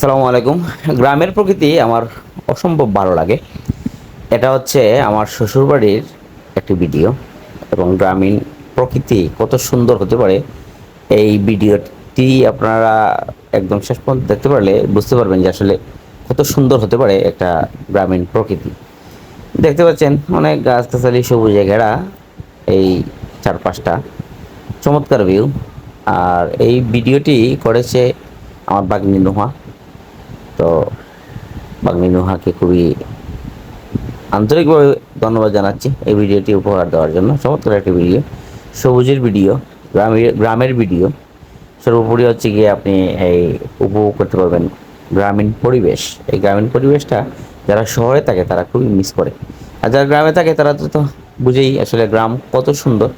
সালামু আলাইকুম। গ্রামের প্রকৃতি আমার অসম্ভব ভালো লাগে। এটা হচ্ছে আমার শ্বশুরবাড়ির একটি ভিডিও এবং গ্রামীণ প্রকৃতি কত সুন্দর হতে পারে। এই ভিডিওটি আপনারা একদম শেষ পর্যন্ত দেখতে পারলে বুঝতে পারবেন যে আসলে কত সুন্দর হতে পারে একটা গ্রামীণ প্রকৃতি। দেখতে পাচ্ছেন অনেক গাছগাছালি, সবুজে ঘেরা এই চারপাশটা। চমৎকার ভিউ আর এই ভিডিওটি করেছে আমার বাগনি নুহা। তো বাগনি খুবই আন্তরিকভাবে ধন্যবাদ জানাচ্ছি এই ভিডিওটি উপহার দেওয়ার জন্য। চমৎকার একটি ভিডিও। সবুজের ভিডিও গ্রামের গ্রামের ভিডিও। সর্বোপরি হচ্ছে গিয়ে আপনি এই উপভোগ করতে পারবেন গ্রামীণ পরিবেশ। এই গ্রামীণ পরিবেশটা যারা শহরে থাকে তারা খুবই মিস করে। আর যারা গ্রামে থাকে তারা তো তো বুঝেই আসলে গ্রাম কত সুন্দর।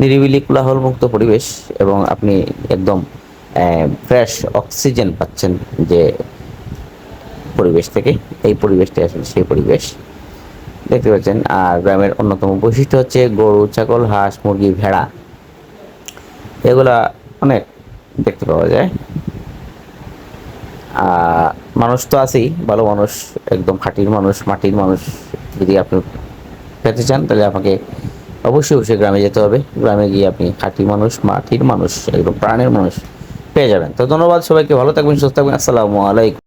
নিরিবিলি কোলাহলমুক্ত পরিবেশ এবং আপনি একদম ফ্রেশ অক্সিজেন পাচ্ছেন যে পরিবেশ থেকে, এই পরিবেশটি আসলে সেই পরিবেশ। দেখতে পাচ্ছেন, আর গ্রামের অন্যতম বৈশিষ্ট্য হচ্ছে গরু, ছাগল, হাঁস, মুরগি, ভেড়া। এগুলা অনেক দেখতে পাওয়া যায়। আর মানুষ তো আছেই, ভালো মানুষ, একদম খাঁটির মানুষ, মাটির মানুষ। যদি আপনি পেতে চান, তাহলে আপনাকে অবশ্যই অবশ্যই গ্রামে যেতে হবে। গ্রামে গিয়ে আপনি খাঁটি মানুষ, মাটির মানুষ, একদম প্রাণের মানুষ পেয়ে যাবেন। তো ধন্যবাদ সবাইকে, ভালো থাকবেন, সুস্থ থাকবেন। আসসালামু আলাইকুম।